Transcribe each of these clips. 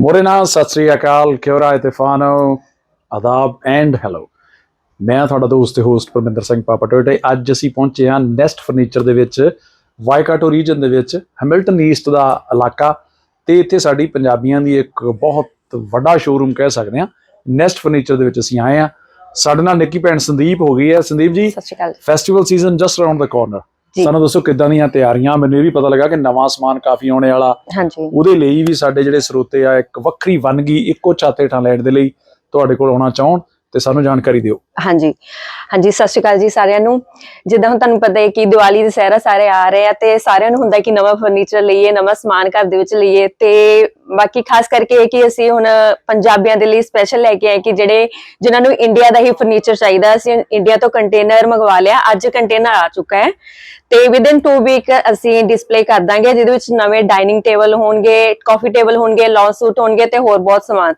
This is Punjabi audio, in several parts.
Morena Sat Sri Akal. ਕਿਉਰਾ ਇਤਫਾਨੋ ਆਦਾਬ and hello ਮੈਂ ਤੁਹਾਡਾ ਦੋਸਤ ਤੇ ਹੋਸਟ ਪਰਮਿੰਦਰ ਸਿੰਘ ਪਾਪਾ ਟੋਟੇ ਅੱਜ ਅਸੀਂ ਪਹੁੰਚੇ ਹਾਂ ਨੈਸਟ ਫਰਨੀਚਰ ਦੇ ਵਿੱਚ ਵਾਈਕਾਟੋ ਰੀਜਨ ਦੇ ਵਿੱਚ ਹੈਮਿਲਟਨ ਈਸਟ ਦਾ ਇਲਾਕਾ। ਤੇ ਇੱਥੇ ਸਾਡੀ ਪੰਜਾਬੀਆਂ ਦੀ ਇੱਕ ਬਹੁਤ ਵੱਡਾ ਸ਼ੋਰੂਮ ਕਹਿ ਸਕਦੇ ਹਾਂ। ਨੈਸਟ ਫਰਨੀਚਰ ਦੇ ਵਿੱਚ ਅਸੀਂ ਆਏ ਹਾਂ। ਸਾਡੇ ਨਾਲ ਨਿੱਕੀ ਭੈਣ ਸੰਦੀਪ ਹੋ ਗਈ ਹੈ। ਸੰਦੀਪ ਜੀ ਸਤਿ ਸ਼੍ਰੀ ਅਕਾਲ। Festival season just around the corner. ਸਾਨੂੰ ਦੱਸੋ ਕਿੱਦਾਂ ਦੀਆਂ ਤਿਆਰੀਆਂ? ਮੈਨੂੰ ਇਹ ਵੀ ਪਤਾ ਲੱਗਾ ਕਿ ਨਵਾਂ ਸਮਾਨ ਕਾਫੀ ਆਉਣੇ ਵਾਲਾ। ਹਾਂਜੀ। ਉਹਦੇ ਲਈ ਵੀ ਸਾਡੇ ਜਿਹੜੇ ਸਰੋਤੇ ਆ ਇੱਕ ਵੱਖਰੀ ਵੰਨਗੀ ਇੱਕੋ ਛੱਤ ਹੇਠਾਂ ਲੈਣ ਦੇ ਲਈ ਤੁਹਾਡੇ ਕੋਲ ਆਉਣਾ ਚਾਹਣ ਤੇ ਸਾਨੂੰ ਜਾਣਕਾਰੀ ਦਿਓ। ਹਾਂਜੀ। ਹਾਂਜੀ, ਸਤਿ ਸ਼੍ਰੀ ਅਕਾਲ ਜੀ ਸਾਰਿਆਂ ਨੂੰ। ਜਿੱਦਾਂ ਹੁਣ ਤੁਹਾਨੂੰ ਪਤਾ ਹੈ ਕਿ ਦੀਵਾਲੀ, ਦੁਸਹਿਰਾ ਸਾਰੇ ਆ ਰਹੇ ਆ ਤੇ ਸਾਰਿਆਂ ਨੂੰ ਹੁੰਦਾ ਕਿ ਨਵਾਂ ਫਰਨੀਚਰ ਲਈਏ, ਨਵਾਂ ਸਮਾਨ ਘਰ ਦੇ ਵਿੱਚ ਲਈਏ ਤੇ ਬਾਕੀ ਖਾਸ ਕਰਕੇ ਇਹ ਕਿ ਅਸੀਂ ਹੁਣ ਪੰਜਾਬੀਆਂ ਦੇ ਲਈ ਸਪੈਸ਼ਲ ਲੈ ਕੇ ਆਏ ਕਿ ਜਿਹੜੇ ਜਿਨ੍ਹਾਂ ਨੂੰ ਇੰਡੀਆ ਦਾ ਹੀ ਫਰਨੀਚਰ ਚਾਹੀਦਾ, ਅਸੀਂ ਇੰਡੀਆ ਤੋਂ ਕੰਟੇਨਰ ਮੰਗਵਾ ਲਿਆ, ਅੱਜ ਕੰਟੇਨਰ ਆ ਚੁੱਕਾ ਹੈ ਤੇ ਵਿਦਿਨ 2 ਵੀਕ ਅਸੀਂ ਡਿਸਪਲੇ ਕਰ ਦਾਂਗੇ, ਜਿਹਦੇ ਵਿੱਚ ਨਵੇਂ ਡਾਈਨਿੰਗ ਟੇਬਲ ਹੋਣਗੇ ਕਾਫੀ ਟੇਬਲ ਹੋਣਗੇ ਲੌਨ ਸੂਟ ਹੋਣਗੇ ਤੇ ਹੋਰ ਬਹੁਤ ਸਮਾਨ।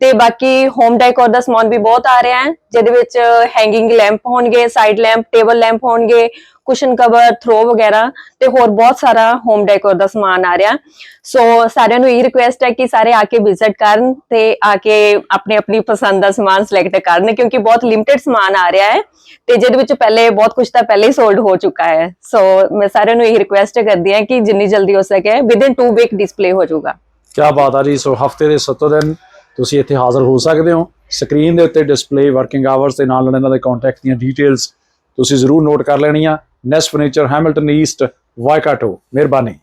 ਤੇ ਬਾਕੀ ਹੋਮ ਡੈਕੋਰ ਦਾ ਸਮਾਨ ਵੀ ਬਹੁਤ ਆ ਰਿਹਾ ਹੈ, ਜਿਹਦੇ ਵਿੱਚ ਹੈਂਗਿੰਗ ਲੈਂਪ ਹੋਣਗੇ ਸਾਈਡ ਲੈਂਪ ਟੇਬਲ ਲੈਂਪ ਹੋਣਗੇ ਕੁਸ਼ਨ ਕਵਰ ਥਰੋ ਵਗੈਰਾ ਤੇ ਹੋਰ ਬਹੁਤ ਸਾਰਾ ਹੋਮ ਡੈਕੋਰ ਦਾ ਸਮਾਨ ਆ ਰਿਹਾ। ਸੋ ਸਾਰਿਆਂ ਨੂੰ ਇਹ ਰਿਕੁਐਸਟ ਹੈ ਕਿ ਸਾਰੇ ਆ ਕੇ ਵਿਜ਼ਿਟ ਕਰਨ ਤੇ ਆ ਕੇ ਆਪਣੇ ਆਪਣੀ ਪਸੰਦ ਦਾ ਸਮਾਨ ਸਿਲੈਕਟ ਕਰਨ ਕਿਉਂਕਿ ਬਹੁਤ ਲਿਮਟਿਡ ਸਮਾਨ ਆ ਰਿਹਾ ਹੈ ਤੇ ਜਿਹਦੇ ਵਿੱਚ ਪਹਿਲੇ ਬਹੁਤ ਕੁਝ ਤਾਂ ਪਹਿਲੇ ਹੀ ਸੋਲਡ ਹੋ ਚੁੱਕਾ ਹੈ। ਸੋ ਮੈਂ ਸਾਰਿਆਂ ਨੂੰ ਇਹ ਰਿਕੁਐਸਟ ਕਰਦੀ ਹਾਂ ਕਿ ਜਿੰਨੀ ਜਲਦੀ ਹੋ ਸਕੇ ਵਿਦਿਨ 2 ਵੀਕ ਡਿਸਪਲੇ ਹੋ ਜਾਊਗਾ। ਕਿਆ ਬਾਤ ਆ ਜੀ। ਸੋ ਹਫ਼ਤੇ ਦੇ 7 ਦਿਨ ਤੁਸੀਂ ਇੱਥੇ ਹਾਜ਼ਰ ਹੋ ਸਕਦੇ ਹੋ। ਸਕਰੀਨ ਦੇ ਉੱਤੇ ਡਿਸਪਲੇ ਵਰਕਿੰਗ ਆਵਰਸ ਦੇ ਨਾਲ ਨਾਲ ਇਹਨਾਂ ਦੇ ਕੰਟੈਕਟ ਦੀਆਂ ਡੀਟੇਲਸ ਤੁਸੀਂ ਜ਼ਰੂਰ ਨੋਟ ਕਰ ਲੈਣੀਆਂ। Nest Furniture Hamilton East Waikato ਮਿਹਰਬਾਨੀ।